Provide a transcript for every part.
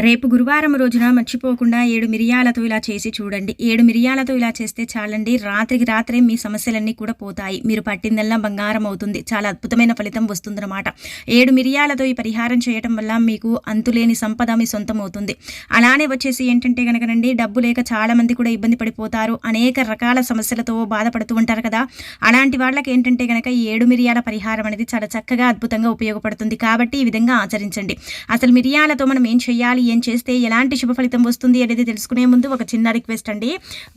రేపు గురువారం రోజున మర్చిపోకుండా ఏడు మిరియాలతో ఇలా చేసి చూడండి. ఏడు మిరియాలతో ఇలా చేస్తే చాలండి. రాత్రికి రాత్రే మీ సమస్యలన్నీ కూడా పోతాయి. మీరు పట్టిందల్లా బంగారం అవుతుంది. చాలా అద్భుతమైన ఫలితం వస్తుందన్నమాట. ఏడు మిరియాలతో ఈ పరిహారం చేయటం వల్ల మీకు అంతులేని సంపద మీ సొంతం అవుతుంది. అలానే వచ్చేసి ఏంటంటే కనుకనండి డబ్బు లేక చాలా మంది కూడా ఇబ్బంది పడిపోతారు. అనేక రకాల సమస్యలతో బాధపడుతూ ఉంటారు కదా. అలాంటి వాళ్ళకి ఏంటంటే కనుక ఈ ఏడు మిరియాల పరిహారం అనేది చాలా చక్కగా అద్భుతంగా ఉపయోగపడుతుంది. కాబట్టి ఈ విధంగా ఆచరించండి. అసలు మిరియాలతో మనం ఏం చేయాలి? ఏం చేస్తే ఎలాంటి శుభ ఫలితం వస్తుంది అనేది తెలుసుకునే ముందు ఒక చిన్న రిక్వెస్ట్ అండి.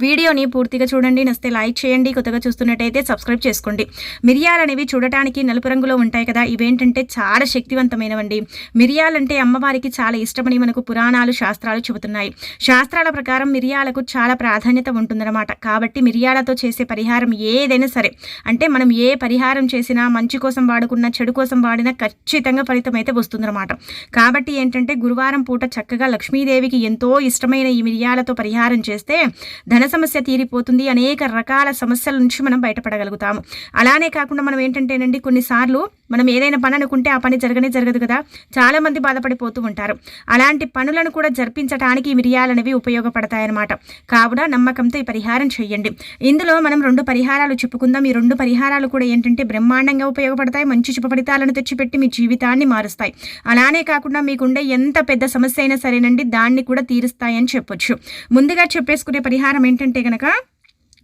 వీడియోని పూర్తిగా చూడండి నస్తే లైక్ చేయండి కొత్తగా చూస్తున్నట్టయితే సబ్స్క్రైబ్ చేసుకోండి. మిరియాలు అనేవి చూడటానికి నలుపు రంగులో ఉంటాయి కదా ఇవేంటంటే చాలా శక్తివంతమైనవండి. మిరియాలంటే అమ్మవారికి చాలా ఇష్టమని మనకు పురాణాలు శాస్త్రాలు చెబుతున్నాయి. శాస్త్రాల ప్రకారం మిరియాలకు చాలా ప్రాధాన్యత ఉంటుందన్నమాట. కాబట్టి మిరియాలతో చేసే పరిహారం ఏదైనా సరే అంటే మనం ఏ పరిహారం చేసినా మంచి కోసం వాడుకున్నా చెడు కోసం వాడినా ఖచ్చితంగా ఫలితం అయితే వస్తుందన్నమాట. కాబట్టి ఏంటంటే గురువారం పూట చక్కగా లక్ష్మీదేవికి ఎంతో ఇష్టమైన ఈ మిరియాలతో పరిహారం చేస్తే ధన సమస్య తీరిపోతుంది. అనేక రకాల సమస్యల నుంచి మనం బయటపడగలుగుతాము. అలానే కాకుండా మనం ఏంటంటేనండి కొన్నిసార్లు మనం ఏదైనా పని అనుకుంటే ఆ పని జరగనే జరగదు కదా. చాలామంది బాధపడిపోతూ ఉంటారు. అలాంటి పనులను కూడా జరిపించడానికి ఈ మిరియాలనేవి ఉపయోగపడతాయన్నమాట. కావున నమ్మకంతో ఈ పరిహారం చేయండి. ఇందులో మనం రెండు పరిహారాలు చెప్పుకుందాం. ఈ రెండు పరిహారాలు కూడా ఏంటంటే బ్రహ్మాండంగా ఉపయోగపడతాయి. మంచి శుభ ఫలితాలను తెచ్చిపెట్టి మీ జీవితాన్ని మారుస్తాయి. అలానే కాకుండా మీకుండే ఎంత పెద్ద సమస్య అయినా సరేనండి దాన్ని కూడా తీరుస్తాయని చెప్పొచ్చు. ముందుగా చెప్పేసుకునే పరిహారం ఏంటంటే కనుక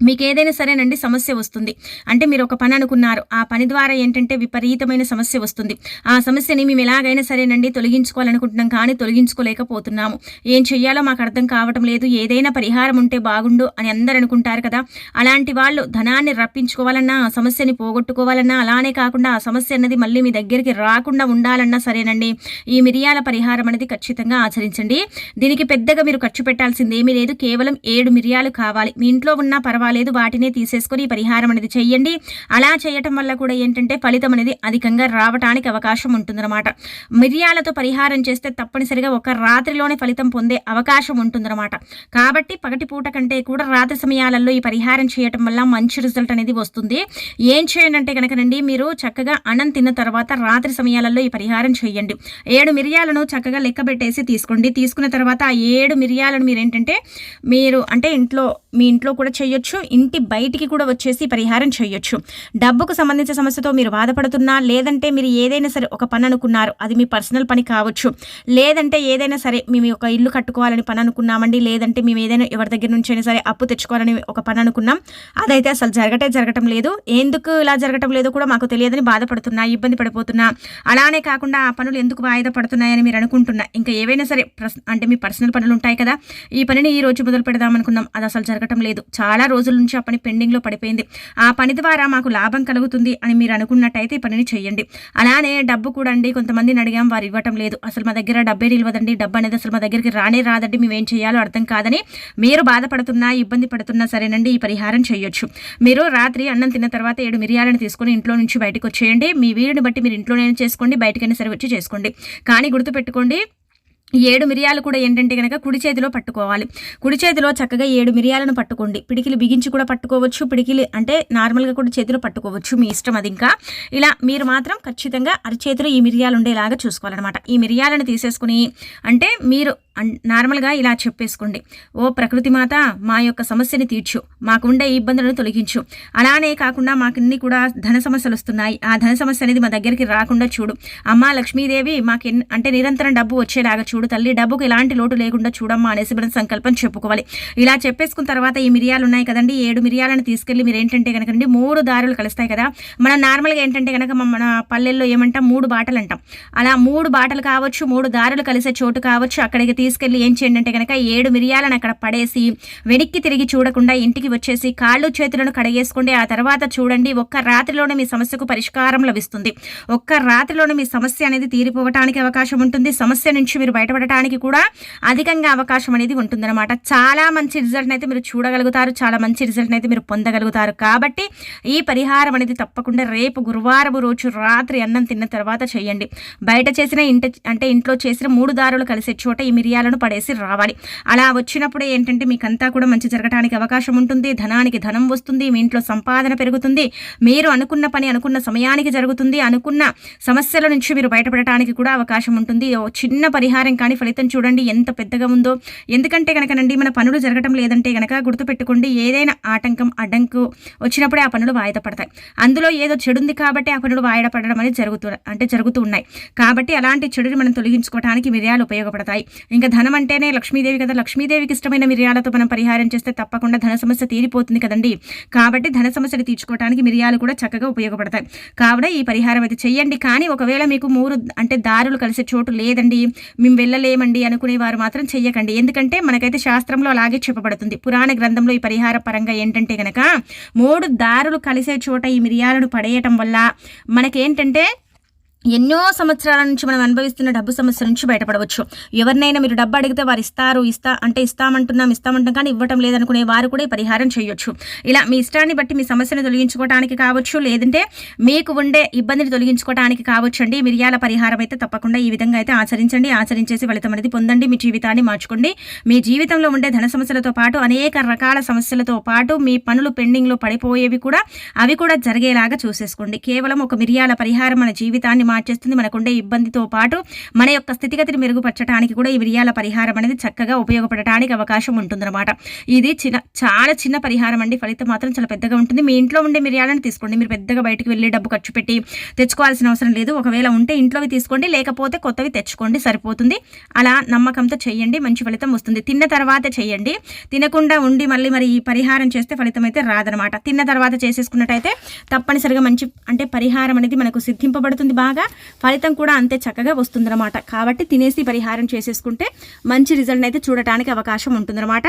మీకు ఏదైనా సరేనండి సమస్య వస్తుంది. అంటే మీరు ఒక పని అనుకున్నారు. ఆ పని ద్వారా ఏంటంటే విపరీతమైన సమస్య వస్తుంది. ఆ సమస్యని మేము ఎలాగైనా సరేనండి తొలగించుకోవాలనుకుంటున్నాం కానీ తొలగించుకోలేకపోతున్నాము. ఏం చెయ్యాలో మాకు అర్థం కావటం లేదు. ఏదైనా పరిహారం ఉంటే బాగుండు అని అందరు అనుకుంటారు కదా. అలాంటి వాళ్ళు ధనాన్ని రప్పించుకోవాలన్నా ఆ సమస్యని పోగొట్టుకోవాలన్నా అలానే కాకుండా ఆ సమస్య అన్నది మళ్ళీ మీ దగ్గరికి రాకుండా ఉండాలన్నా సరేనండి. ఈ మిరియాల పరిహారం అనేది ఖచ్చితంగా ఆచరించండి. దీనికి పెద్దగా మీరు ఖర్చు పెట్టాల్సింది ఏమీ లేదు. కేవలం ఏడు మిరియాలు కావాలి. మీ ఇంట్లో ఉన్న పర్వాలేదు. వాటినే తీసేసుకొని ఈ పరిహారం అనేది చేయండి. అలా చేయటం వల్ల కూడా ఏంటంటే ఫలితం అనేది అధికంగా రావడానికి అవకాశం ఉంటుందన్నమాట. మిరియాలతో పరిహారం చేస్తే తప్పనిసరిగా ఒక రాత్రిలోనే ఫలితం పొందే అవకాశం ఉంటుందన్నమాట. కాబట్టి పగటి పూట కంటే కూడా రాత్రి సమయాలలో ఈ పరిహారం చేయటం వల్ల మంచి రిజల్ట్ అనేది వస్తుంది. ఏం చేయండి అంటే కనుకనండి మీరు చక్కగా అన్నం తిన్న తర్వాత రాత్రి సమయాలలో ఈ పరిహారం చేయండి. ఏడు మిరియాలను చక్కగా లెక్క పెట్టేసి తీసుకోండి. తీసుకున్న తర్వాత ఆ ఏడు మిరియాలను మీరు ఏంటంటే మీరు అంటే ఇంట్లో మీ ఇంట్లో కూడా చేయొచ్చు. ఇంటి బయటికి కూడా వచ్చేసి పరిహారం చేయొచ్చు. డబ్బుకు సంబంధించిన సమస్యతో మీరు బాధపడుతున్నా లేదంటే మీరు ఏదైనా సరే ఒక పని అనుకున్నారు అది మీ పర్సనల్ పని కావచ్చు. లేదంటే ఏదైనా సరే మేము ఒక ఇల్లు కట్టుకోవాలని పని అనుకున్నామండి లేదంటే మేము ఏదైనా ఎవరి దగ్గర నుంచి అయినా సరే అప్పు తెచ్చుకోవాలని ఒక పని అనుకున్నాం అదైతే అసలు జరగటే జరగటం లేదు. ఎందుకు ఇలా జరగటం లేదు కూడా మాకు తెలియదని బాధపడుతున్నా ఇబ్బంది పడిపోతున్నా. అలానే కాకుండా ఆ పనులు ఎందుకు వాయిదా పడుతున్నాయని మీరు అనుకుంటున్నా. ఇంకా ఏవైనా సరే అంటే మీ పర్సనల్ పనులు ఉంటాయి కదా ఈ పనిని ఈ రోజు మొదలు పెడదాం అనుకున్నాం అది అసలు జరగటం లేదు. చాలా రోజు నుంచి ఆ పని పెండింగ్లో పడిపోయింది. ఆ పని ద్వారా మాకు లాభం కలుగుతుంది అని మీరు అనుకున్నట్టయితే ఈ పనిని చేయండి అలానే డబ్బు కూడా అండి కొంతమందిని అడిగాం వారు ఇవ్వటం లేదు. అసలు మా దగ్గర డబ్బే నిలవదండి డబ్బు అనేది అసలు మా దగ్గరికి రానే రాదండి మేము ఏం చేయాలో అర్థం కాదని మీరు బాధపడుతున్నా ఇబ్బంది పడుతున్నా సరేనండి ఈ పరిహారం చేయొచ్చు మీరు రాత్రి అన్నం తిన్న తర్వాత ఏడు మిరియాలను తీసుకొని ఇంట్లో నుంచి బయటకు వచ్చేయండి మీ వీడిని బట్టి మీరు ఇంట్లోనే చేసుకోండి బయటకైనా సరే వచ్చి చేసుకోండి. కానీ గుర్తుపెట్టుకోండి ఏడు మిరియాలు కూడా ఏంటంటే కనుక కుడి చేతిలో పట్టుకోవాలి. కుడి చేతిలో చక్కగా ఏడు మిరియాలను పట్టుకోండి. పిడికిలు బిగించి కూడా పట్టుకోవచ్చు. పిడికిలి అంటే నార్మల్గా కూడా చేతిలో పట్టుకోవచ్చు. మీ ఇష్టం అది ఇంకా. ఇలా మీరు మాత్రం ఖచ్చితంగా అరచేతిలో ఈ మిరియాలు ఉండేలాగా చూసుకోవాలన్నమాట. ఈ మిరియాలను తీసేసుకుని అంటే మీరు నార్మల్గా ఇలా చెప్పేసుకోండి. ఓ ప్రకృతి మాత మా యొక్క సమస్యని తీర్చు. మాకుండే ఇబ్బందులను తొలగించు. అలానే కాకుండా మాకన్నీ కూడా ధన సమస్యలు వస్తున్నాయి ఆ ధన సమస్య అనేది మా దగ్గరికి రాకుండా చూడు. అమ్మ లక్ష్మీదేవి మాకు అంటే నిరంతరం డబ్బు వచ్చేలాగా చూడు. తల్లి డబ్బుకు ఎలాంటి లోటు లేకుండా చూడమ్మా అనేసి మనం సంకల్పం చెప్పుకోవాలి. ఇలా చెప్పేసుకున్న తర్వాత ఈ మిరియాలు ఉన్నాయి కదండి ఏడు మిరియాలను తీసుకెళ్ళి మీరు ఏంటంటే కనుకండి మూడు దారులు కలుస్తాయి కదా. మనం నార్మల్గా ఏంటంటే కనుక మన పల్లెల్లో ఏమంటాం మూడు బాటలు అంటాం అలా మూడు బాటలు కావచ్చు మూడు దారులు కలిసే చోటు కావచ్చు అక్కడికి తీసుకెళ్ళి ఏం చేయండి అంటే కనుక ఏడు మిరియాలను అక్కడ పడేసి వెనక్కి తిరిగి చూడకుండా ఇంటికి వచ్చేసి కాళ్ళు చేతులను కడిగేసుకోండి. ఆ తర్వాత చూడండి ఒక్క రాత్రిలోనే మీ సమస్యకు పరిష్కారం లభిస్తుంది. ఒక్క రాత్రిలోనే మీ సమస్య అనేది తీరిపోవటానికి అవకాశం ఉంటుంది. సమస్య నుంచి మీరు బయటపడటానికి కూడా అధికంగా అవకాశం అనేది ఉంటుందన్నమాట. చాలా మంచి రిజల్ట్ అయితే మీరు చూడగలుగుతారు. చాలా మంచి రిజల్ట్ అయితే మీరు పొందగలుగుతారు. కాబట్టి ఈ పరిహారం అనేది తప్పకుండా రేపు గురువారం రోజు రాత్రి అన్నం తిన్న తర్వాత చేయండి. బయట చేసిన ఇంట అంటే ఇంట్లో చేసిన మూడు దారులు కలిసే చోట ఈ మిరియా మిరియాలను పడేసి రావాలి. అలా వచ్చినప్పుడే ఏంటంటే మీకంతా కూడా మంచి జరగడానికి అవకాశం ఉంటుంది. ధనానికి ధనం వస్తుంది. మీ ఇంట్లో సంపాదన పెరుగుతుంది. మీరు అనుకున్న పని అనుకున్న సమయానికి జరుగుతుంది. అనుకున్న సమస్యల నుంచి మీరు బయటపడటానికి కూడా అవకాశం ఉంటుంది. చిన్న పరిహారం కానీ ఫలితం చూడండి. ఎంత పెద్దగా ఉందో. ఎందుకంటే కనుకనండి మన పనులు జరగటం లేదంటే కనుక గుర్తుపెట్టుకోండి ఏదైనా ఆటంకం అడ్డంకు వచ్చినప్పుడే ఆ పనులు వాయిదా పడతాయి. అందులో ఏదో చెడుంది కాబట్టి ఆ పనులు వాయిదా పడడం అనేది జరుగుతూ అంటే జరుగుతూ ఉన్నాయి. కాబట్టి అలాంటి చెడుని మనం తొలగించుకోవడానికి మిరియాలు ఉపయోగపడతాయి. ఇంకా ధనం అంటేనే లక్ష్మీదేవి కదా. లక్ష్మీదేవికి ఇష్టమైన మిరియాలతో మనం పరిహారం చేస్తే తప్పకుండా ధన సమస్య తీరిపోతుంది కదండి. కాబట్టి ధన సమస్యలు తీర్చుకోవడానికి మిరియాలు కూడా చక్కగా ఉపయోగపడతాయి. కావున ఈ పరిహారం అయితే చెయ్యండి. కానీ ఒకవేళ మీకు మూడు అంటే దారులు కలిసే చోటు లేదండి మేము వెళ్ళలేమండి అనుకునే వారు మాత్రం చెయ్యకండి. ఎందుకంటే మనకైతే శాస్త్రంలో అలాగే చెప్పబడుతుంది. పురాణ గ్రంథంలో ఈ పరిహార పరంగా ఏంటంటే కనుక మూడు దారులు కలిసే చోట ఈ మిరియాలను పడేయటం వల్ల మనకేంటంటే ఎన్నో సంవత్సరాల నుంచి మనం అనుభవిస్తున్న డబ్బు సమస్య నుంచి బయటపడవచ్చు. ఎవరినైనా మీరు డబ్బు అడిగితే వారు ఇస్తారు ఇస్తా అంటే ఇస్తామంటున్నాం ఇస్తామంటాం కానీ ఇవ్వటం లేదనుకునే వారు కూడా ఈ పరిహారం చేయొచ్చు. ఇలా మీ ఇష్టాన్ని బట్టి మీ సమస్యను తొలగించుకోవడానికి కావచ్చు లేదంటే మీకు ఉండే ఇబ్బందిని తొలగించుకోవడానికి కావచ్చు అండి మిరియాల పరిహారం అయితే తప్పకుండా ఈ విధంగా అయితే ఆచరించండి. ఆచరించేసి ఫలితం అనేది పొందండి. మీ జీవితాన్ని మార్చుకోండి. మీ జీవితంలో ఉండే ధన సమస్యలతో పాటు అనేక రకాల సమస్యలతో పాటు మీ పనులు పెండింగ్లో పడిపోయేవి కూడా అవి కూడా జరిగేలాగా చూసేసుకోండి. కేవలం ఒక మిరియాల పరిహారం మన జీవితాన్ని మార్చేస్తుంది. మనకుండే ఇబ్బందితో పాటు మన యొక్క స్థితిగతిని మెరుగుపరచడానికి కూడా ఈ మిరియాల పరిహారం అనేది చక్కగా ఉపయోగపడటానికి అవకాశం ఉంటుందన్నమాట. ఇది చిన్న చాలా చిన్న పరిహారం అండి. ఫలితం మాత్రం చాలా పెద్దగా ఉంటుంది. మీ ఇంట్లో ఉండే మిరియాలను తీసుకోండి. మీరు పెద్దగా బయటకు వెళ్ళి డబ్బు ఖర్చు పెట్టి తెచ్చుకోవాల్సిన అవసరం లేదు. ఒకవేళ ఉంటే ఇంట్లోవి తీసుకోండి. లేకపోతే కొత్తవి తెచ్చుకోండి. సరిపోతుంది. అలా నమ్మకంతో చేయండి. మంచి ఫలితం వస్తుంది. తిన్న తర్వాత చేయండి. తినకుండా ఉండి మళ్ళీ మరి ఈ పరిహారం చేస్తే ఫలితం అయితే రాదనమాట తిన్న తర్వాత చేసేసుకున్నట్టయితే తప్పనిసరిగా మంచి అంటే పరిహారం అనేది మనకు సిద్ధింపబడుతుంది బాగా. ఫలితం కూడా అంతే చక్కగా వస్తుందన్నమాట. కాబట్టి తినేసి పరిహారం చేసేసుకుంటే మంచి రిజల్ట్ అయితే చూడటానికి అవకాశం ఉంటుందన్నమాట.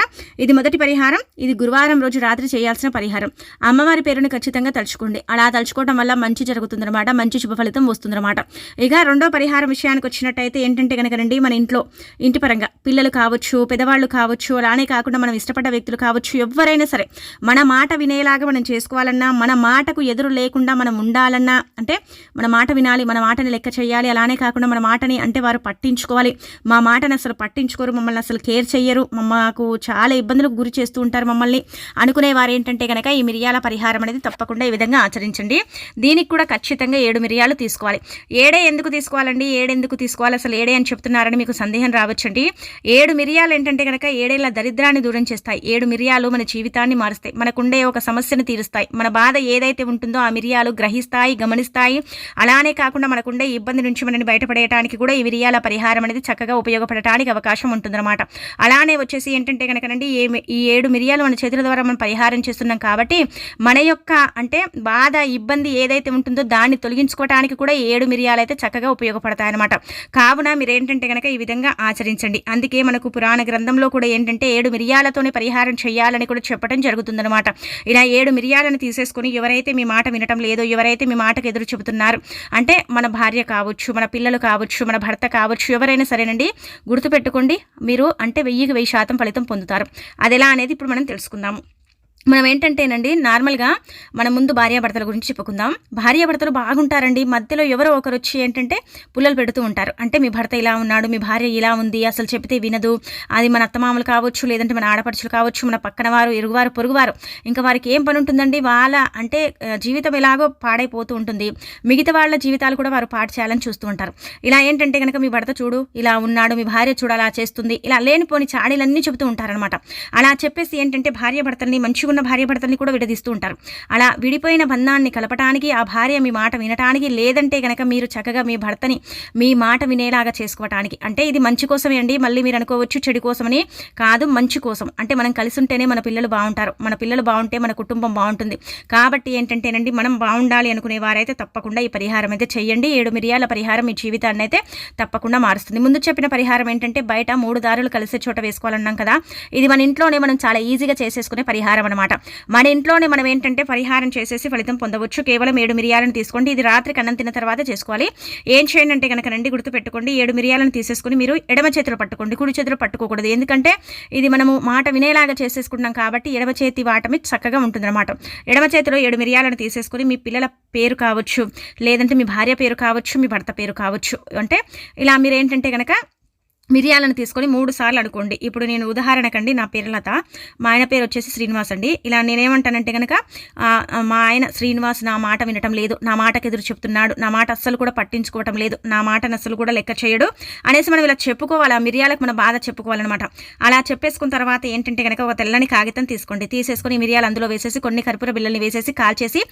ఇది మొదటి పరిహారం. ఇది గురువారం రోజు రాత్రి చేయాల్సిన పరిహారం. అమ్మవారి పేరుని ఖచ్చితంగా తలుచుకోండి. అలా తలుచుకోవడం వల్ల మంచి జరుగుతుందన్నమాట. మంచి శుభ ఫలితం వస్తుందన్నమాట. ఇక రెండో పరిహారం విషయానికి వచ్చినట్టయితే ఏంటంటే కనుక రండి మన ఇంట్లో ఇంటి పరంగా పిల్లలు కావచ్చు పెద్దవాళ్ళు కావచ్చు అలానే కాకుండా మనం ఇష్టపడ్డ వ్యక్తులు కావచ్చు ఎవరైనా సరే మన మాట వినేలాగా మనం చేసుకోవాలన్నా మన మాటకు ఎదురు లేకుండా మనం ఉండాలన్నా అంటే మన మాట వినాలి మన మాటని లెక్క చేయాలి. అలానే కాకుండా మన మాటని అంటే వారు పట్టించుకోవాలి. మా మాటని అసలు పట్టించుకోరు. మమ్మల్ని అసలు కేర్ చేయరు మాకు చాలా ఇబ్బందులకు గురి చేస్తూ ఉంటారు మమ్మల్ని. అనుకునే వారు ఏంటంటే కనుక ఈ మిరియాల పరిహారం అనేది తప్పకుండా ఈ విధంగా ఆచరించండి. దీనికి కూడా ఖచ్చితంగా ఏడు మిరియాలు తీసుకోవాలి. ఏడే ఎందుకు తీసుకోవాలండి? ఏడెందుకు తీసుకోవాలి? అసలు ఏడే అని చెప్తున్నారని మీకు సందేహం రావచ్చండి. ఏడు మిరియాలు ఏంటంటే కనుక ఏడేళ్ళ దరిద్రాన్ని దూరం చేస్తాయి. ఏడు మిరియాలు మన జీవితాన్ని మారుస్తాయి. మనకుండే ఒక సమస్యను తీరుస్తాయి. మన బాధ ఏదైతే ఉంటుందో ఆ మిరియాలు గ్రహిస్తాయి గమనిస్తాయి. అలానే కాకుండా మనకుండే ఇబ్బంది నుంచి మనని బయటపడేయడానికి కూడా ఈ మిరియాల పరిహారం అనేది చక్కగా ఉపయోగపడటానికి అవకాశం ఉంటుందన్నమాట. అలానే వచ్చేసి ఏంటంటే కనుకనండి ఏ ఈ ఏడు మిరియాలు మన చేతుల ద్వారా మనం పరిహారం చేస్తున్నాం కాబట్టి మన యొక్క అంటే బాధ ఇబ్బంది ఏదైతే ఉంటుందో దాన్ని తొలగించుకోవడానికి కూడా ఏడు మిరియాలు అయితే చక్కగా ఉపయోగపడతాయి అనమాట కావున మీరు ఏంటంటే కనుక ఈ విధంగా ఆచరించండి. అందుకే మనకు పురాణ గ్రంథంలో కూడా ఏంటంటే ఏడు మిరియాలతోనే పరిహారం చేయాలని కూడా చెప్పడం జరుగుతుందన్నమాట. ఇలా ఏడు మిరియాలను తీసేసుకొని ఎవరైతే మీ మాట వినటం లేదో ఎవరైతే మీ మాటకు ఎదురు చెబుతున్నారు అంటే మన భార్య కావచ్చు మన పిల్లలు కావచ్చు మన భర్త కావచ్చు ఎవరైనా సరేనండి గుర్తుపెట్టుకోండి మీరు అంటే వెయ్యికి వెయ్యి శాతం ఫలితం పొందుతారు. అది ఎలా అనేది ఇప్పుడు మనం తెలుసుకుందాము. మనం ఏంటంటేనండి నార్మల్గా మన ముందు భార్యాభర్తల గురించి చెప్పుకుందాం. భార్యాభర్తలు బాగుంటారండి. మధ్యలో ఎవరో ఒకరు వచ్చి ఏంటంటే పుల్లలు పెడుతూ ఉంటారు. అంటే మీ భర్త ఇలా ఉన్నాడు మీ భార్య ఇలా ఉంది అసలు చెప్తే వినదు. అది మన అత్తమామలు కావచ్చు లేదంటే మన ఆడపడుచులు కావచ్చు మన పక్కన వారు ఇరుగువారు పొరుగువారు. ఇంకా వారికి ఏం పని ఉంటుందండి? వాళ్ళ అంటే జీవితం ఎలాగో పాడైపోతూ ఉంటుంది. మిగతా వాళ్ళ జీవితాలు కూడా వారు పాడు చేయాలని చూస్తూ ఉంటారు. ఇలా ఏంటంటే కనుక మీ భర్త చూడు ఇలా ఉన్నాడు మీ భార్య చూడు అలా చేస్తుంది. ఇలా లేనిపోని చాడీలన్నీ చెబుతూ ఉంటారనమాట అలా చెప్పేసి ఏంటంటే భార్య భర్తల్ని మంచిగా ఉన్న భార్య భర్తల్ని కూడా విడదీస్తూ ఉంటారు. అలా విడిపోయిన బంధాన్ని కలపటానికి ఆ భార్య మీ మాట వినటానికి లేదంటే కనుక మీరు చక్కగా మీ భర్తని మీ మాట వినేలాగా చేసుకోవటానికి. అంటే ఇది మంచి కోసమే అండి మళ్ళీ మీరు అనుకోవచ్చు చెడు కోసమని కాదు మంచి కోసం. అంటే మనం కలిసి ఉంటేనే మన పిల్లలు బాగుంటారు. మన పిల్లలు బాగుంటే మన కుటుంబం బాగుంటుంది. కాబట్టి ఏంటంటేనండి మనం బాగుండాలి అనుకునే వారైతే తప్పకుండా ఈ పరిహారం అయితే చేయండి ఏడు మిరియాల పరిహారం మీ జీవితాన్ని అయితే తప్పకుండా మారుస్తుంది. ముందు చెప్పిన పరిహారం ఏంటంటే బయట మూడు దారులు కలిసే చోట వేసుకోవాలన్నాం కదా. ఇది మన ఇంట్లోనే మనం చాలా ఈజీగా చేసేసుకునే పరిహారం అనమాట మన ఇంట్లోనే మనం ఏంటంటే పరిహారం చేసేసి ఫలితం పొందవచ్చు. కేవలం ఏడు మిరియాలను తీసుకోండి. ఇది రాత్రి కన్నం తిన్న తర్వాత చేసుకోవాలి. ఏం చేయండి అంటే కనుక రండి గుర్తుపెట్టుకోండి. ఏడు మిరియాలను తీసేసుకుని మీరు ఎడమ చేతిలో పట్టుకోండి. కుడి చేతిలో పట్టుకోకూడదు. ఎందుకంటే ఇది మనము మాట వినేలాగా చేసేసుకున్నాం కాబట్టి ఎడమ చేతి వాటమి చక్కగా ఉంటుందన్నమాట. ఎడమ చేతిలో ఏడు మిరియాలను తీసేసుకుని మీ పిల్లల పేరు కావచ్చు లేదంటే మీ భార్య పేరు కావచ్చు మీ భర్త పేరు కావచ్చు అంటే ఇలా మీరు ఏంటంటే కనుక మిరియాలను తీసుకొని మూడు సార్లు అనుకోండి ఇప్పుడు నేను ఉదాహరణకండి నా పేరు లత. మా ఆయన పేరు వచ్చేసి శ్రీనివాస్ అండి. ఇలా నేనేమంటానంటే కనుక మా ఆయన శ్రీనివాస్ నా మాట వినటం లేదు. నా మాటకు ఎదురు చెప్తున్నాడు. నా మాట అస్సలు కూడా పట్టించుకోవటం లేదు. నా మాటను అస్సలు కూడా లెక్క చేయడు. అనేసి మనం ఇలా చెప్పుకోవాలి. ఆ మిరియాలకు మన బాధ చెప్పుకోవాలన్నమాట. అలా చెప్పేసుకున్న తర్వాత ఏంటంటే కనుక ఒక తెల్లని కాగితం తీసుకోండి. తీసేసుకొని మిరియాలు అందులో వేసేసి కొన్ని కర్పూర బిల్లల్ని వేసేసి కాల్చేసి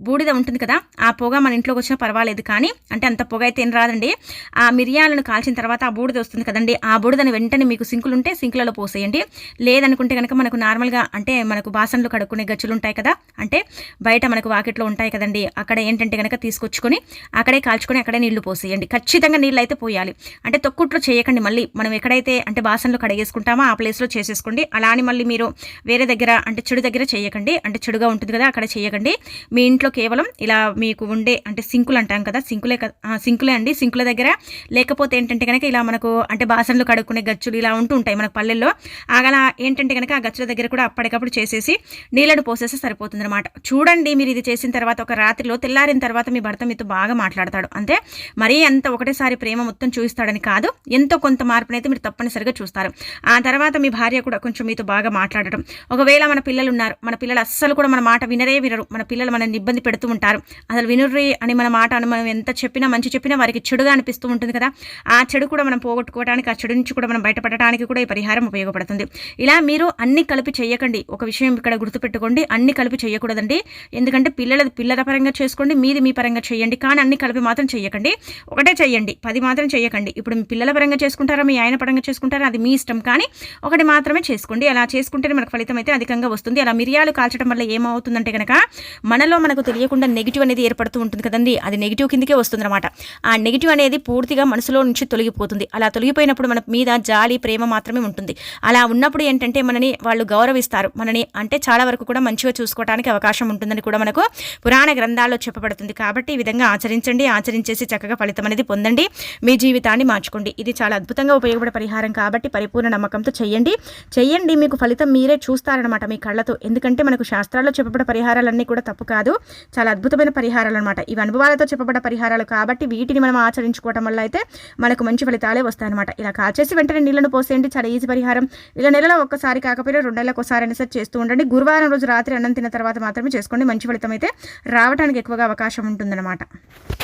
బూడిద ఉంటుంది కదా ఆ పొగ మన ఇంట్లోకి వచ్చినా పర్వాలేదు కానీ అంటే అంత పొగ అయితే ఏం రాదండి. ఆ మిరియాలను కాల్చిన తర్వాత ఆ బూడిద వస్తుంది కదండి ఆ బూడిదని వెంటనే మీకు సింకులు ఉంటే సింకులలో పోసేయండి. లేదనుకుంటే కనుక మనకు నార్మల్గా అంటే మనకు బాసన్లు కడుక్కునే గచ్చులు ఉంటాయి కదా అంటే బయట మనకు వాకెట్లో ఉంటాయి కదండి అక్కడ ఏంటంటే కనుక తీసుకొచ్చుకొని అక్కడే కాల్చుకొని అక్కడే నీళ్ళు పోసేయండి. ఖచ్చితంగా నీళ్ళు అయితే పోయాలి. అంటే తొక్కుట్లో చేయకండి మళ్ళీ. మనం ఎక్కడైతే అంటే బాసన్లు కడిగేసుకుంటామో ఆ ప్లేస్లో చేసేసుకోండి. అలా అని మళ్ళీ మీరు వేరే దగ్గర అంటే చెడు దగ్గర చేయకండి. అంటే చెడుగా ఉంటుంది కదా అక్కడ చేయకండి. మీ ఇంట్లో కేవలం ఇలా మీకు ఉండే అంటే సింకులు అంటాం కదా సింకులే సింకులే అండి. సింకుల దగ్గర లేకపోతే ఏంటంటే కనుక ఇలా మనకు అంటే బాసన్లు కడుక్కునే గచ్చులు ఇలా ఉంటూ ఉంటాయి మనకు పల్లెల్లో. అలా ఏంటంటే కనుక ఆ గచ్చుల దగ్గర కూడా అప్పటికప్పుడు చేసేసి నీళ్ళను పోసేస్తే సరిపోతుంది అనమాట చూడండి మీరు ఇది చేసిన తర్వాత ఒక రాత్రిలో తెల్లారిన తర్వాత మీ భర్త మీతో బాగా మాట్లాడతాడు. అంటే మరీ అంత ఒకటేసారి ప్రేమ మొత్తం చూపిస్తాడని కాదు ఎంతో కొంత మార్పునైతే మీరు తప్పనిసరిగా చూస్తారు. ఆ తర్వాత మీ భార్య కూడా కొంచెం మీతో బాగా మాట్లాడటం. ఒకవేళ మన పిల్లలు ఉన్నారు మన పిల్లలు అస్సలు కూడా మన మాట వినరే వినరు. మన పిల్లలు మనల్ని ఇబ్బంది ఇబ్బంది పెడుతూ ఉంటారు. అసలు వినుర్రి అని మన మాట అని మనం ఎంత చెప్పినా మంచి చెప్పినా వారికి చెడుగా అనిపిస్తూ ఉంటుంది కదా. ఆ చెడు కూడా మనం పోగొట్టుకోవడానికి ఆ చెడు నుంచి కూడా మనం బయటపడటానికి కూడా ఈ పరిహారం ఉపయోగపడుతుంది. ఇలా మీరు అన్ని కలిపి చేయకండి ఒక విషయం ఇక్కడ గుర్తుపెట్టుకోండి. అన్ని కలిపి చేయకూడదండి ఎందుకంటే పిల్లలది పిల్లల పరంగా చేసుకోండి మీది మీ పరంగా చేయండి కానీ అన్ని కలిపి మాత్రం చేయకండి ఒకటే చేయండి పది మాత్రం చేయకండి ఇప్పుడు మీ పిల్లల పరంగా చేసుకుంటారా మీ ఆయన పరంగా చేసుకుంటారా అది మీ ఇష్టం. కానీ ఒకటి మాత్రమే చేసుకోండి. అలా చేసుకుంటేనే మనకు ఫలితం అయితే అధికంగా వస్తుంది. అలా మిరియాలు కాల్చడం వల్ల ఏమవుతుందంటే కనుక మనలో మనకు తెలియకుండా నెగిటివ్ అనేది ఏర్పడుతూ ఉంటుంది కదండి. అది నెగిటివ్ కిందకే వస్తుంది అనమాట ఆ నెగిటివ్ అనేది పూర్తిగా మనసులో నుంచి తొలగిపోతుంది. అలా తొలగిపోయినప్పుడు మన మీద జాలి ప్రేమ మాత్రమే ఉంటుంది. అలా ఉన్నప్పుడు ఏంటంటే మనని వాళ్ళు గౌరవిస్తారు. మనని అంటే చాలా వరకు కూడా మంచిగా చూసుకోవడానికి అవకాశం ఉంటుందని కూడా మనకు పురాణ గ్రంథాల్లో చెప్పబడుతుంది. కాబట్టి ఈ విధంగా ఆచరించండి ఆచరించేసి చక్కగా ఫలితం అనేది పొందండి. మీ జీవితాన్ని మార్చుకోండి. ఇది చాలా అద్భుతంగా ఉపయోగపడే పరిహారం కాబట్టి పరిపూర్ణ నమ్మకంతో చేయండి చేయండి మీకు ఫలితం మీరే చూస్తారనమాట మీ కళ్ళతో. ఎందుకంటే మనకు శాస్త్రాల్లో చెప్పబడే పరిహారాలన్నీ కూడా తప్పు కాదు. చాలా అద్భుతమైన పరిహారాలు అనమాట ఇవి అనుభవాలతో చెప్పబడ్డ పరిహారాలు కాబట్టి వీటిని మనం ఆచరించుకోవడం వల్ల అయితే మనకు మంచి ఫలితాలే వస్తాయన్నమాట. ఇలా కాచేసి వెంటనే నీళ్ళను పోసేయండి. చాలా ఈజీ పరిహారం. ఇలా నెలలో ఒక్కసారి కాకపోయినా రెండు నెలలకు ఒకసారి అయినా సరే చేస్తూ ఉండండి. గురువారం రోజు రాత్రి అన్నం తిన్న తర్వాత మాత్రమే చేసుకోండి. మంచి ఫలితం అయితే రావడానికి ఎక్కువగా అవకాశం ఉంటుందన్నమాట.